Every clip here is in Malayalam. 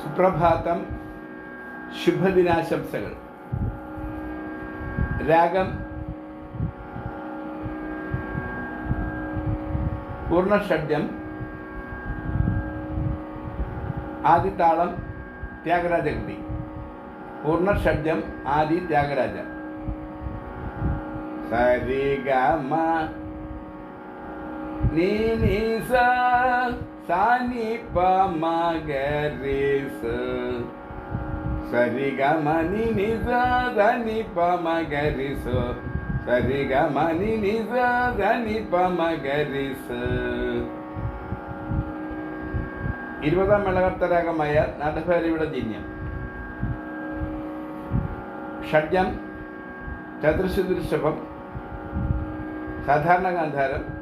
സുപ്രഭാതം ശുഭദിനാശംസകൾ രാഗം പൂർണ്ണഷഡ്യം ആദിതാളം ത്യാഗരാജകൃതി പൂർണ്ണഷഡ്യം ആദി ത്യാഗരാജ സരി ഗമ നീ നീ സ സാ പമഗരീസ് സരിഗമനി മ ഗ സരിഗമനി സ സരി ഗമ നി നി സ ധ നി പ മ ഗ രി സ സരി ഗമ നി നി സ ധ നി പ മ ഗ രി സ ഇരുപതാം മേളകർത്തരാഗമായ നാടഭാരിയുടെ ജിന്യം ഷഡ്യം ചതുർശുദൃഷഭം സാധാരണ ഗാന്ധാരം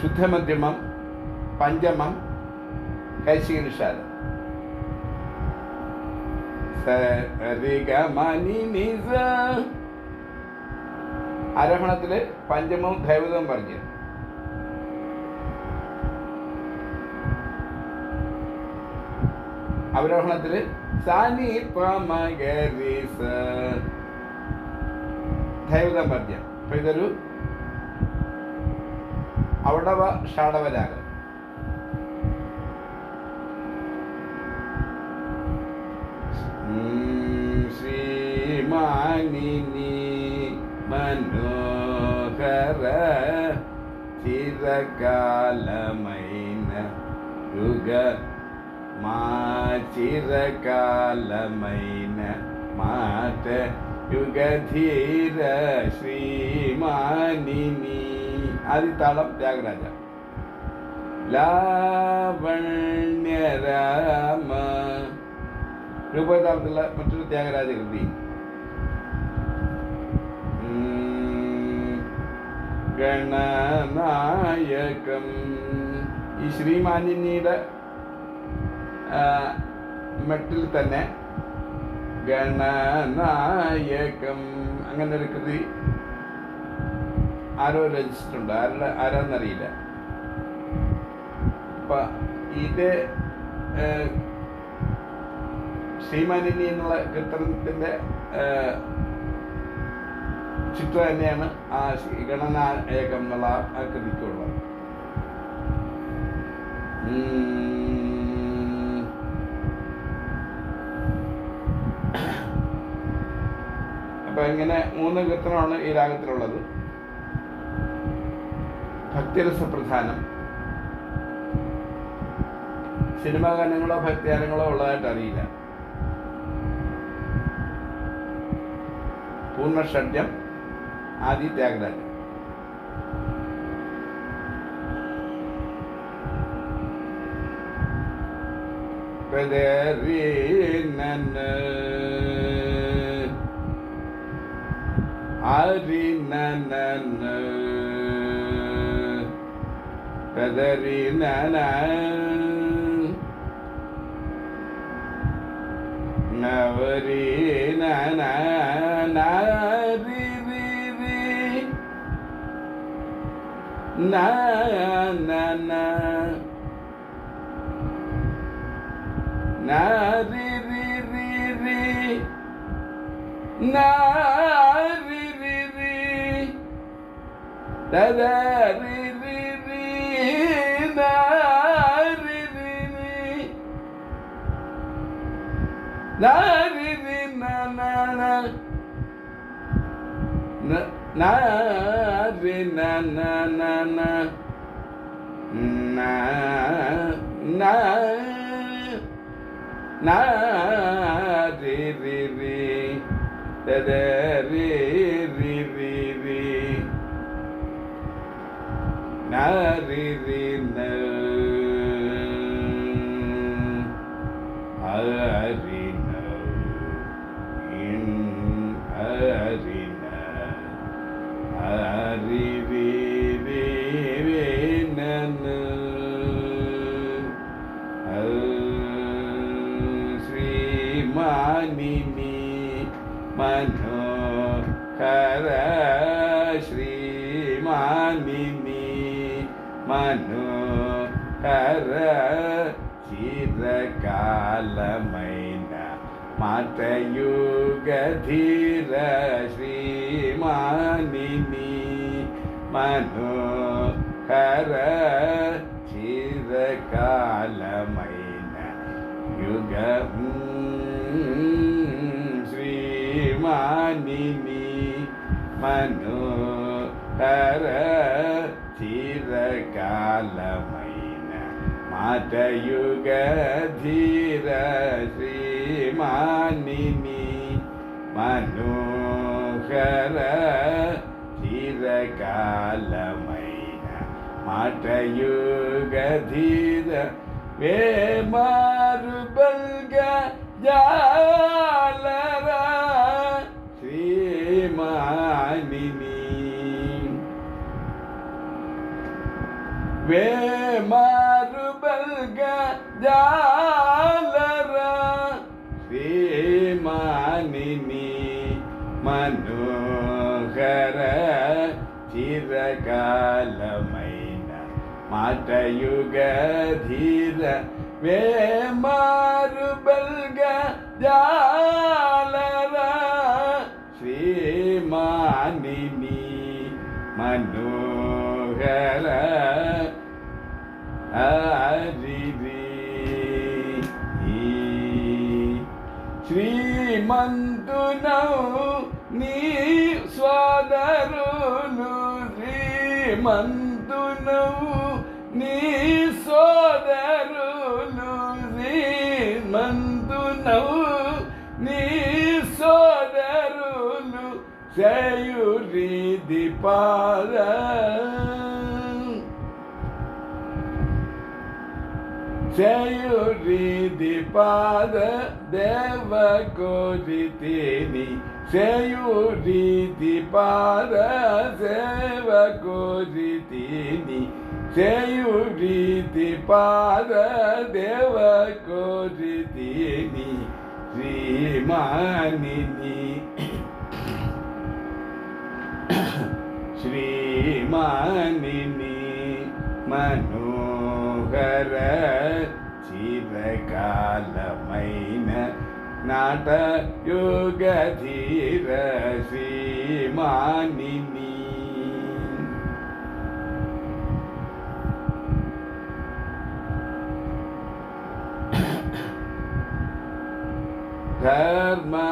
ശുദ്ധമധ്യമം പഞ്ചമം കൈശിക നിഷാദം ആരോഹണത്തിൽ പഞ്ചമവും ദൈവതവും പറഞ്ഞു. അവരോഹണത്തിൽ സാനി ദൈവതം പറഞ്ഞു. അപ്പൊ ഇതൊരു ഔടവ ഷാടവരാഗം ശ്രീമാനിനി മനോഹര ചിരകാലമൈന യുഗ മാചിരകാലമൈന മാറ്റ യുഗധീര ശ്രീമാനിനി ആദിത്താളം ത്യാഗരാജ. ലാവണ്യരാമ രൂപതാളത്തിലുള്ള മറ്റൊരു ത്യാഗരാജ കൃതി. ഗണനായകം. ഈ ശ്രീമാനിനിയുടെ ആ, മെട്ടിൽ തന്നെ ഗണനായകം. അങ്ങനെ ഒരു കൃതി ആരോ രചിച്ചിട്ടുണ്ട് ആരുടെ ആരാന്നറിയില്ല. അപ്പൊ ഇത് ശ്രീമാലിനി എന്നുള്ള കീർത്തനത്തിന്റെ ചിത്രം തന്നെയാണ് ആ ഗണന ഏകം എന്നുള്ള ആ- കൃതിക്കുള്ളത്. അപ്പൊ ഇങ്ങനെ മൂന്ന് കീർത്തനമാണ് ഈ രാഗത്തിലുള്ളത്. ഭക്തിരസപ്രധാനം. സിനിമാ ഗാനങ്ങളോ ഭക്തിഗാനങ്ങളോ ഉള്ളതായിട്ട് അറിയില്ല. പൂർണ ഷഡ്യം ആദി ത്യാഗരാജൻ. അരിനന കദരിനന ಕದರಿನ ನವರಿನ ನಾರಿ ನಾರಿ ನಾರಿ ರಿ ರಿ நாரிதினி நாரிதி நாரி நாரிதினி நாரிதி أذن إن أذن మనోహర శ్రీమాని మనోహర కాలమైన మతయుగధీర శ్రీమానిని మనోహర చిరకాలమైన యుగం శ్రీమానిని మనోహర చిరకాలమైన मतयुगधीर श्रीमानिनि मनोहर चिरकालमयि मतयुगधीर वे मारुबल्ग जाल వేమారు బల్గ జాలరా శ్రీమానిని మనోహర చిరకాలమైన మాటయుగ ధీర వేమారు బల్గ జాలరా మందునవు నీ సోదరులు మందునవు నీ సోదరులు చేయురి దీపాల చేయురి దీపాద దేవ కోరితేని చేయురి దీపాద సేవ కోరితేని చేయురి దీపాద దేవ కోరితేని శ్రీమానిని శ్రీమానిని మనోహర చిరకాలమైన नटयुगधीरसीमानिनी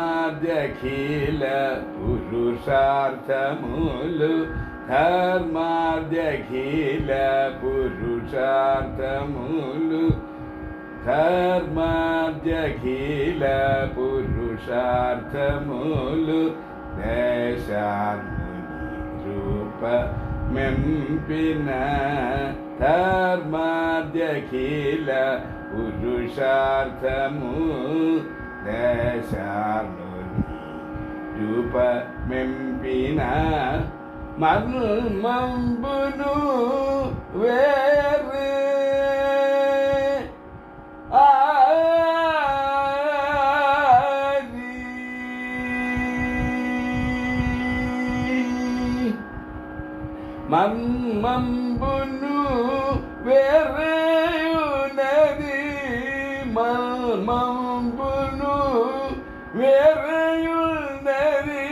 धर्माद्यखिल पुरुषार्थमुलु धर्माद्यखिल पुरुषार्थमुलु ధర్మాద్యఖిల పురుషార్థములు ధర్మాద్యఖిల రూప మెంపిన ధర్మాద్యఖిల పురుషార్థము దేశాను రూప మెంపిన మర్మంబును వేరే മമ്മമ്പുനു വേറെയുനതി മമ്മമ്പുനു വേറെയുനതി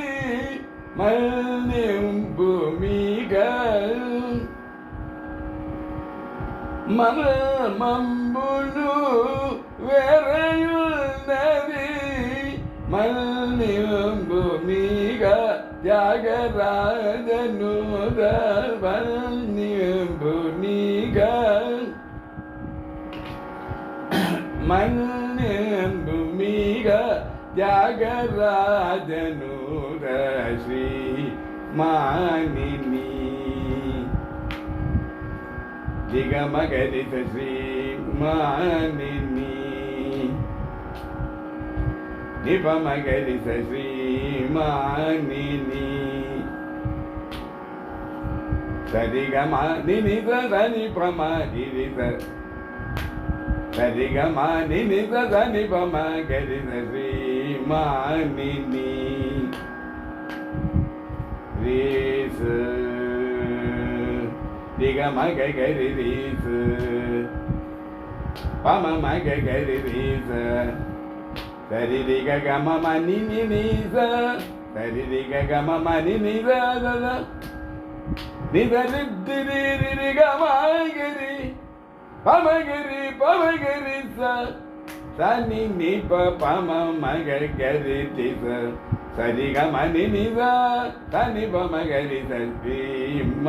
മല്ലിംബുമികൾ മമ്മമ്പുനു വേറെയുനതി മല്ലി தியாகராஜனு புனிகள் மண்ணு பூமிக தியாகராஜனு ஸ்ரீ மானினி திகமகரித ஸ்ரீ மானினி నిపమగరి శ్రీమాని సరిగమ నిని సని పమ గిరి సరిగమ నిని సని పమ గరి శ్రీమాని రీస్ దిగమ గరి రీస్ పమ మగ గరి రీస ಸರಿ ರಿ ಗ ಗ ಮ ಮ ನಿ ನಿ ನಿ ಸ ಸರಿ ರಿ ಗ ಗ ಮ ಮ ನಿ ನಿ ಸ ಸ ಸ ನಿ ದ ರಿ ದಿ ರಿ ರಿ ರಿ ಗ ಮ ಗಿ ರಿ ಪ ಮ ಗಿ ರಿ ಪ ಮ ಗಿ ರಿ ಸ ಸ ನಿ ನಿ ಪ ಪ ಮ ಮ ಗ ಗ ರಿ ತಿ ಸ ಸರಿ ಗ ಮ ನಿ ನಿ ಸ ಸ ನಿ ಪ ಮ ಗ ರಿ ಸ ಸಿ ಮ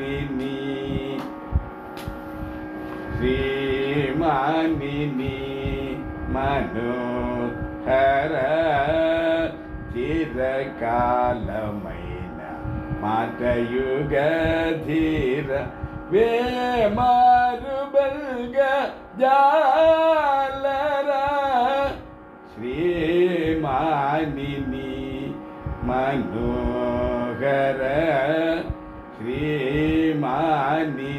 ನಿ ನಿ ಶ್ರೀ ಮ ನಿ ನಿ మనోహర చిరకాలమైన మాటయుగ ధీర వేమారు బల్గ జాలరా శ్రీమానిని మనోహర శ్రీమాని